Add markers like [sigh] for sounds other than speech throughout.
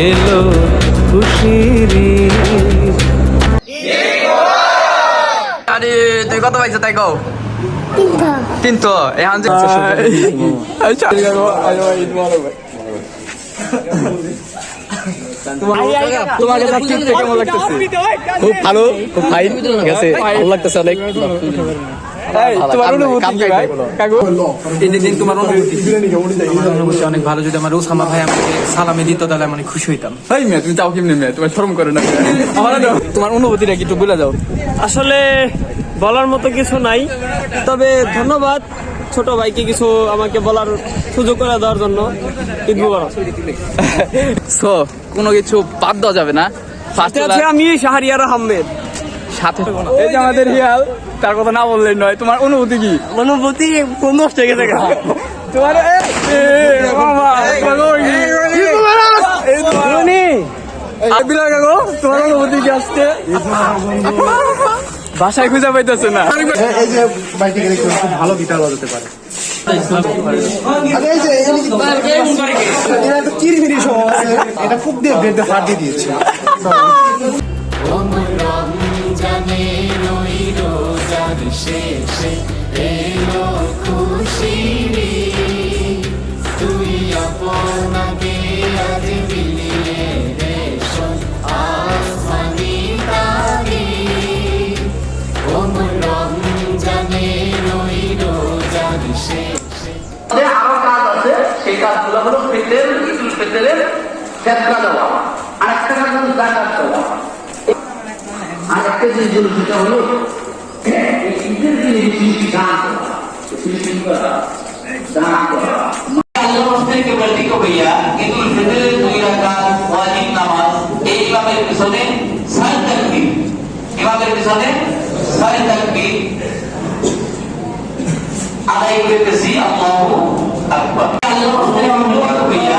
এলো খুশিরি আরে তুই কত পাইছো তাই কও? তিন তো এখন যে আচ্ছা তোমাকে তার চিনতে কেমন লাগতেছে। খুব ভালো খুব ফাইন ঠিক আছে। ভালো লাগতেছে অনেক। তোমার অনুভূতি কি ভাই? কাকু? দিন তোমার অনুভূতি আমার অনুভূতি অনেক ভালো যদি আমার ওসামা ভাই আমাকে সালামি দিত তাহলে আমি অনেক খুশি হইতাম। এই মেয়ে তুমি যাও কেমনি মেয়ে? তোমার শরম করে না? আমার তোমার অনুভূতিটা কি একটু বলে যাও আসলে বলার মতো কিছু নাই তবে ধন্যবাদ ছোট ভাইকে কিছু আমাকে বলার সুযোগ করে দেওয়ার জন্য। ঈদ মুবারক। সো কোনো কিছু বাদ দেওয়া যাবে না। ফার্স্ট আছে আমি শাহরিয়ার আহমেদ। সাথে এই যে আমাদের হিয়াল। তার কথা না বললেই নয়। তোমার অনুভূতি কি? অনুভূতি কোন নষ্ট হয়ে গেছে তোমার অনুভূতি কি আজকে? বাসায় খুঁজে পাইতেছে না। এই যে বাইকে গেলে কেউ খুব ভালো গিটার বাজাতে পারে। আরে এই যে এটা একটা কিরমিরি সহ আছে এটা ফুক দিয়ে বেঁধে ফাট দিয়ে দিয়েছে আমাদের আরও কাজ আছে, সেই কাজগুলো হলো ফেতের ঈদুল ফেতেরের ফেতরা দেওয়া আর একটা কাজ হলো জাকাত দেওয়া। হলো विद्युतीने विद्युती दान करा विद्युती करा दान करा अल्लाह उसने के बल्टी को भैया ईद उल फितर दो रकात वाजिब नमाज़ एक इमाम इरफिसो ने सारी तकबीर इमाम इरफिसो ने सारी तकबीर अदा करते सी अल्लाह अकबर अल्लाह उसने को भैया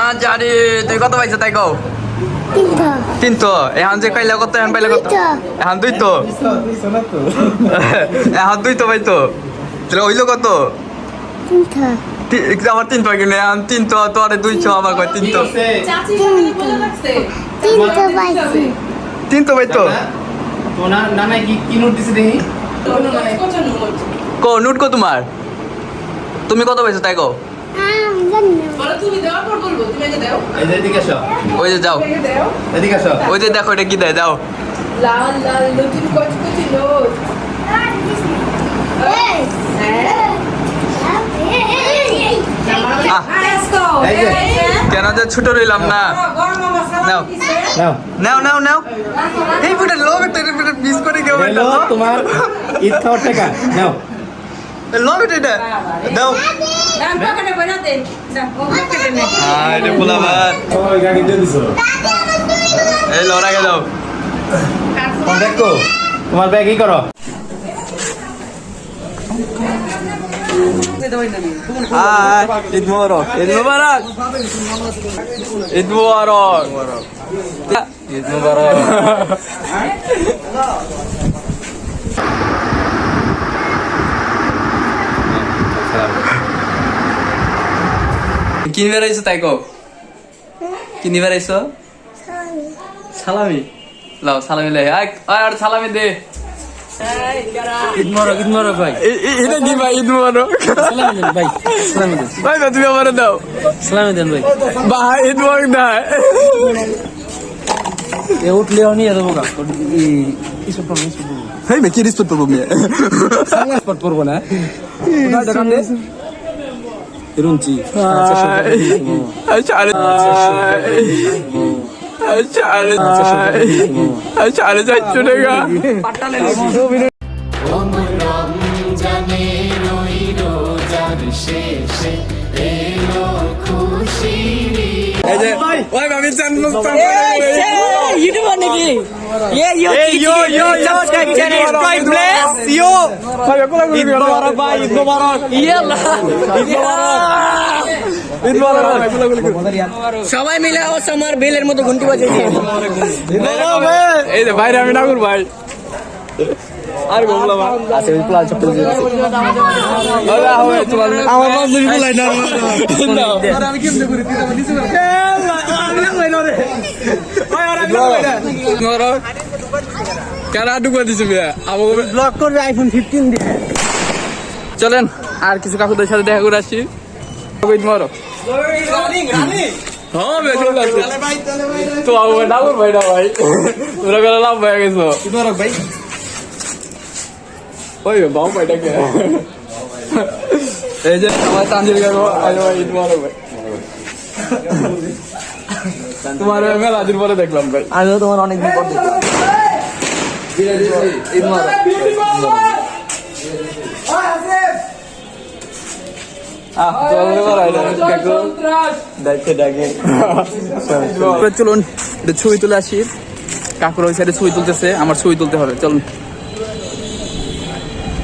আজ আরে তুই কত পাইছো তাই কও? তিনটা তিন তো এখন যে কাইলা কত এখন পাইলে কত? দুইটা। এখন দুই তো এখন দুই তো পাইতো তাহলে হইল কত? তিনটা তি- আমার তিন পাই কিনে এখন তিন তো তোরে দুইশো আমার কয় তিন তো তিন তো পাইতো নানা কি কি নোট দিছে দেখি? কো নোট কো তোমার। তুমি কত পাইছো তাই কো? ওই যে যাও ওই যে দেখো এটা কি দেয় যাও লাল লাল নতুন কচি কচি নোট কেন যে ছোট রইলাম না? নাও। নাও। নাও নাও নাও। এই বুটা লোক এটা বুটা মিস করে হ্যালো তোমার ঈদ খাওয়ার টাকা। নাও। লোক এটা দাও। এটা দিয়ে দিছো এই লড়াকে দাও। দেখো তোমার ব্যাগ কি করো। ঈদ মোবারক ঈদ মোবারক ঈদ মোবারক ঈদ মোবারক কিনে বেড়াইছো তাই কো কিনে বেড়াইছো সালামি লাও সালামি লে আয় আয় আর সালামি দে ঈদ মোবারক ঈদ মোবারক ভাই এটা কি ভাই ঈদ মোবারক সালামি দেন ভাই সালামি দেন ভাই না তুমি আমার দাও সালামি দেন ভাই ভাই ঈদ মোবারক না এ উঠলে নিয়ে দেবো গা কিছু প্রবলেম কিছু হেই মে কি রিসপেক্ট করব মিয়া স্পট করব না রুঞ্চি আচ্ছা আরে আচ্ছা আরে আচ্ছা আরে যাচ্ছো টাকা এই যে ওই ভাবি চান ইউটিউবার নাকি এ yo yo, yo, yo, subscribe please yo ভাই কোলা করি ঈদ মোবারক ভাই ঈদ সবাই মিলে ও আমার বেলের মতো ঘন্টি বাজিয়ে দিয়ে এই যে বাইরে আমি নাগুর ভাই। আর ভাই আছে ওই প্লাস চপ্পল দিয়ে ওলা হবে তোমার আমার বান্ধবী গুলাই না। আমি কেমনে করি? তুই আমার নিচে কেনা ঢুকা দিছে বিয়া? আমাকে ব্লক করবে আইফোন 15 দিয়ে। চলেন আর কিছু কাকুদের সাথে দেখা করে আসছি ঈদ মারো তো আমার নাগর ভাই না ভাই তোরা গেলে লাভ হয়ে গেছো। ভাই। ওই বাবু ভাইটাকে এই যে আমার তানজিল কাকু আজ ভাই ঈদ মারো ভাই। তোমার মেলা দিন পরে দেখলাম ভাই। আমিও তোমার অনেক দিন পর দেখলাম। ঈদ মারো চলুন ছবি তুলে আসি। কাকুর ওই সাইডে ছবি তুলতেছে আমার ছবি তুলতে হবে চলুন।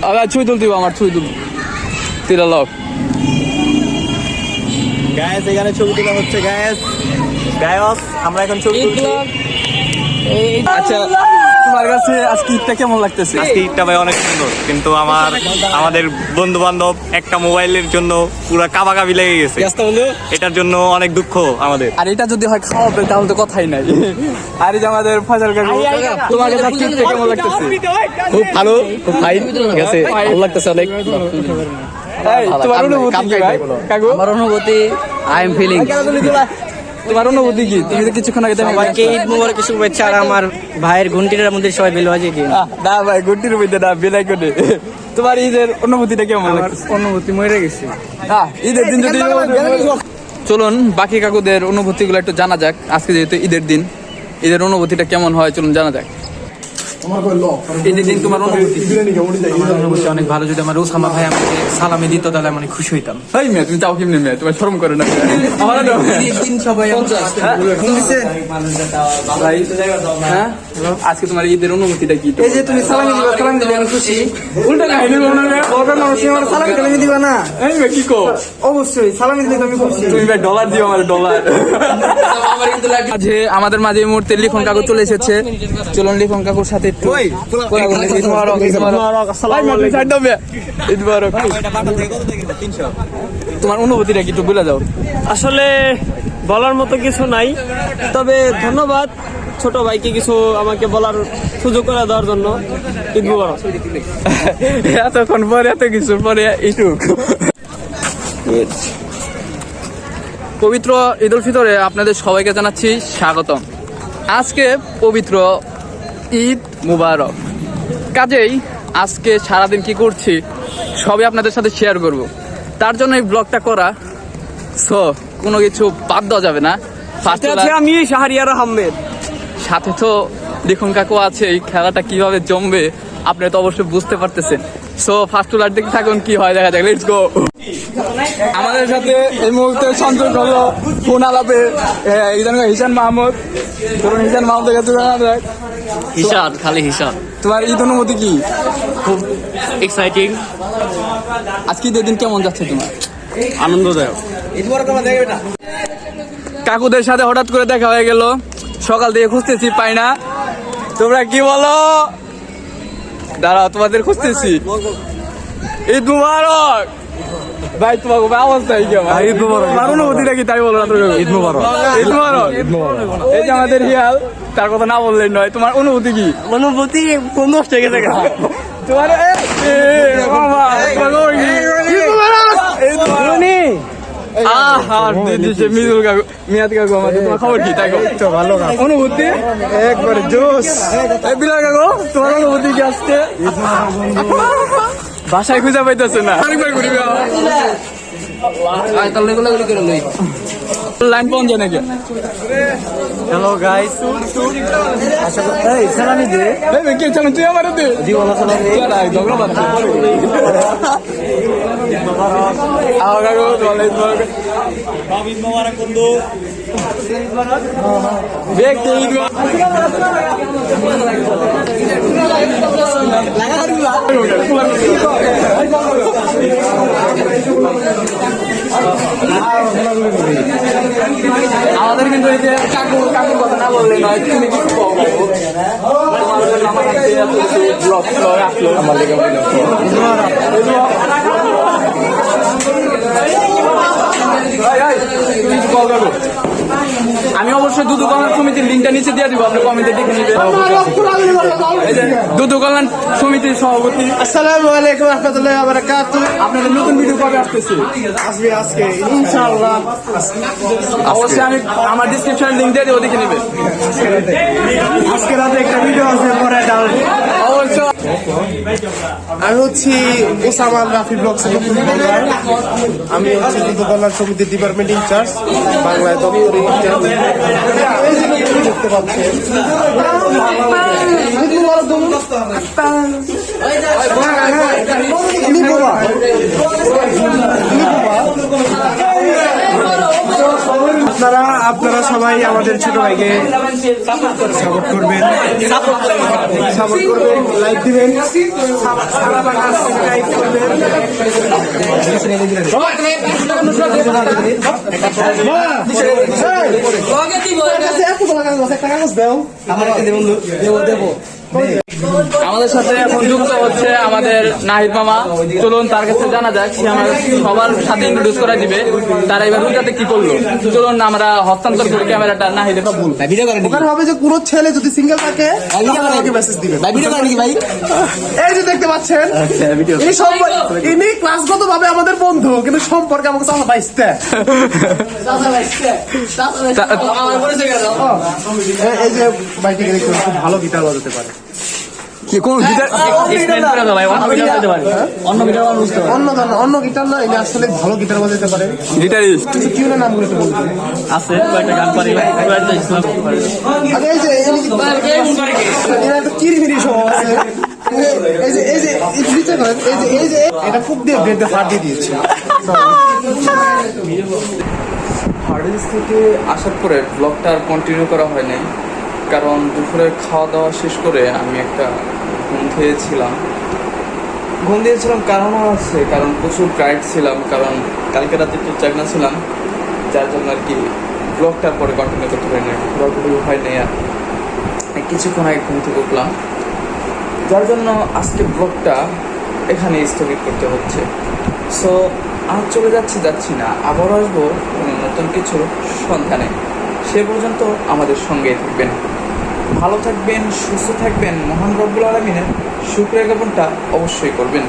আবার ছবি তুলতে আমার ছবি তুল তিরা লক গ্যাস এখানে ছবি তোলা হচ্ছে গ্যাস গায়স আমরা এখন ছবি তুলছি। আচ্ছা। তোমার কাছে আজকে ঈদটা কেমন লাগতেছে আজকে ঈদটা ভাই অনেক সুন্দর কিন্তু আমার আমাদের বন্ধু বান্ধব একটা মোবাইলের জন্য পুরো কাবাকাবি লেগে গেছে এটার জন্য অনেক দুঃখ আমাদের আর এটা যদি হয় খাওয়া হবে তাহলে তো কথাই নাই আর এই যে আমাদের ফাজাল কাকু তোমার কাছে আজকে ঈদটা কেমন লাগতেছে খুব ভালো খুব ফাইন আছে ভালো লাগতেছে অনেক তোমার অনুভূতি কাকু আমার অনুভূতি আই এম ফিলিং তোমার অনুভূতি কি? তুমি তো কিছুক্ষণ আগে সবাইকে ঈদ মুবারক শুভেচ্ছা আর আমার ভাইয়ের ঘন্টিটার মধ্যে সবাই বেল বাজিয়ে দিন। না ভাই গুটির মধ্যে না বেলাই করে। তোমার ঈদের অনুভূতিটা কেমন অনুভূতি মরে গেছে। না ঈদের দিন যদি চলুন বাকি কাকুদের অনুভূতিগুলো একটু জানা যাক আজকে যেহেতু ঈদের দিন ঈদের অনুভূতিটা কেমন হয় চলুন জানা যাক। ঈদের দিন তোমার অনুভূতি। অনেক ভালো। যদি আমার ওসামা ভাই আমাকে সালামি দিত তাহলে আমি খুশি হইতাম। এই মেয়ে তুমি চাও কেমনি মেয়ে? তোমার শরম করে না আমার না। দিন সবাই ভাই হ্যাঁ? আজকে তোমার ঈদের অনুভূতিটা কি? এই যে তুমি সালামি দিবা সালামি দিলে আমি খুশি। উল্টা না বড় নরসিংহ আমার সালামি দিবা না? এই মেয়ে কি কো অবশ্যই সালামি দিলে তো আমি খুশি। তুমি ভাই ডলার দিও আমার ডলার মাঝে আমাদের মাঝে এই মুহূর্তে লিখন কাকু চলে এসেছে। চলুন লিখন কাকুর সাথে তোমার অনুভূতিটা কি একটু বলে আসলে বলার মতো কিছু নাই তবে ধন্যবাদ ছোট ভাইকে কিছু আমাকে বলার সুযোগ করে দেওয়ার জন্য। ঈদ মুবারক। [laughs] এতক্ষণ পরে এত কিছুর পরে এইটুক। পবিত্র ঈদ উল ফিতরে আপনাদের সবাইকে জানাচ্ছি স্বাগতম। আজকে পবিত্র ঈদ মুবারক। কাজেই আজকে সারাদিন কি করছি সবই আপনাদের সাথে শেয়ার করব। তার জন্য এই ব্লগটা করা সো কোনো কিছু বাদ দেওয়া যাবে না। আমি শাহরিয়ার আহমেদ। সাথে তো দেখুন কাকু আছে এই খেলাটা কীভাবে জমবে আপনি তো অবশ্যই বুঝতে পারতেছেন। সো ফার্স্ট টুলার দেখতে থাকুন কি হয় দেখা যাক লেটস গো আমাদের সাথে এই মুহূর্তে সংযোগ হলো ফোন আলাপে হিসান মাহমুদ ধরুন হিসান মাহমুদের কাছে জানা যাক হিসাব খালি হিসাব তোমার ঈদ অনুমতি কি? খুব এক্সাইটিং আজকে ঈদের দিন কেমন যাচ্ছে তোমার? আনন্দদায়ক। কাকুদের সাথে হঠাৎ করে দেখা হয়ে গেল। সকাল থেকে খুঁজতেছি পাই না। তোমরা কি বলো? দাঁড়াও তোমাদের খুঁজতেছি। ঈদ মুবারক! ভাই তোমাকে অবস্থা কি আমার ঈদ মুবারক। আমার অনুভূতিটা কি তাই বলো না তুমি ঈদ মুবারক। ঈদ মুবারক। এই যে আমাদের হিয়াল তার কথা না বললেই নয়। তোমার অনুভূতি কি? অনুভূতি কোন নষ্ট হয়ে গেছে তোমার এ, এ, বাবা, তোমার খবর কি? তোমার তাই তো ভালো অনুভূতি? একবারে জোস বিলাল কাকু তোমার অনুভূতি কি আসছে বাসায় খুঁজে পাইতেছে না। আরেকবার ঘুরি লাইন যায় নাকি হ্যালো গাইস এই সালামি দে। এই বে, কে চালান তুই আমার দে। জীবন সালামি বাদ মুবারক দেখতে ঈদ মুবারক। আমাদের কিন্তু এই যে কাকু কাকুর কথা না বললে নয়, তুমি কাকু? কিছু আমার লেগে আমি অবশ্যই দুদু কল্যাণ সমিতির লিঙ্কটা নিচে দিয়ে দিব আপনি কমেন্টে দেখে নিবেন। দুদু কল্যাণ সমিতির সভাপতি। আসসালামু আলাইকুম রহমতুল্লাহ বারাকাতু আপনাদের নতুন ভিডিও কবে আসতেছে? আসবে আজকে ইনশাআল্লাহ। অবশ্যই আমি আমার ডিসক্রিপশনে লিঙ্ক দিয়ে দেবো দেখে নেবেন। আজকে রাতে একটা ভিডিও আছে পরে ডাল। অবশ্যই। আমি হচ্ছি ওসামান রাফি নতুন আমি হচ্ছি দুধ কল্যাণ সমিতির ডিপার্টমেন্ট ইনচার্জ বাংলায় দপ্তরে ইনচার্জ দেখতে পাচ্ছেন নিকোবা। আপনারা আপনারা সবাই আমাদের ছোট ভাইকে সাপোর্ট করবেন। সাপোর্ট করবেন লাইক দিবেন। সাবস্ক্রাইব করবেন। একটা কাগজ দাও আমাদের সাথে এখন যুক্ত হচ্ছে আমাদের নাহিদ মামা। চলুন তার কাছে জানা যাক সে আমার সবার সাথে ইন্ট্রোডিউস করে দিবে। তারা এবার রোজাতে কি করল? চলুন আমরা হস্তান্তর করি ক্যামেরাটা নাহিদের ভুল ওখানে হবে যে কোনো ছেলে যদি সিঙ্গেল থাকে আমাকে মেসেজ দিবেন। এই যে দেখতে পাচ্ছেন এই সম্পর্ক ইনি ক্লাসগত ভাবে আমাদের বন্ধু কিন্তু সম্পর্কে আমাকে চাচা বাইসতে এই যে গেলে খুব ভালো গিটার বাজাতে পারে। কি কোন গিটার অন্য গিটার বুঝতে অন্য অন্য গিটার না এটা আসলে ভালো গিটার বাজাতে পারে গিটারিস্ট কিছু কি না নামগুলো একটু বলবেন আছে কয়েকটা গান পারি আরে এই যে এরা তো কিরিমিরি সহ আছে এই যে এই যে এই যে এই যে এই যে এটা খুব দিয়ে দিয়ে দিয়েছে হার্ডিস থেকে আসার পরে ব্লগটা আর কন্টিনিউ করা হয় নাই কারণ দুপুরে খাওয়া দাওয়া শেষ করে আমি একটা ঘুম খেয়েছিলাম। ঘুম দিয়েছিলাম কারণও আছে, কারণ প্রচুর টাইট ছিলাম, কারণ কালকে রাতে একটু চাকনা ছিলাম, যার জন্য আর কি ব্লগটার পরে কন্টিনিউ করতে পারি না ব্লগগুলো হয় নাই আর কিছুক্ষণ আগে ঘুম থেকে উঠলাম। যার জন্য আজকে ব্লগটা এখানে স্থগিত করতে হচ্ছে। সো আর চলে যাচ্ছি যাচ্ছি না আবার আসব নতুন কিছু সন্ধানে। সে পর্যন্ত আমাদের সঙ্গেই থাকবেন। ভালো থাকবেন সুস্থ থাকবেন। মহান রব্বুল আলমিনের শুক্রিয়া জ্ঞাপনটা অবশ্যই করবেন।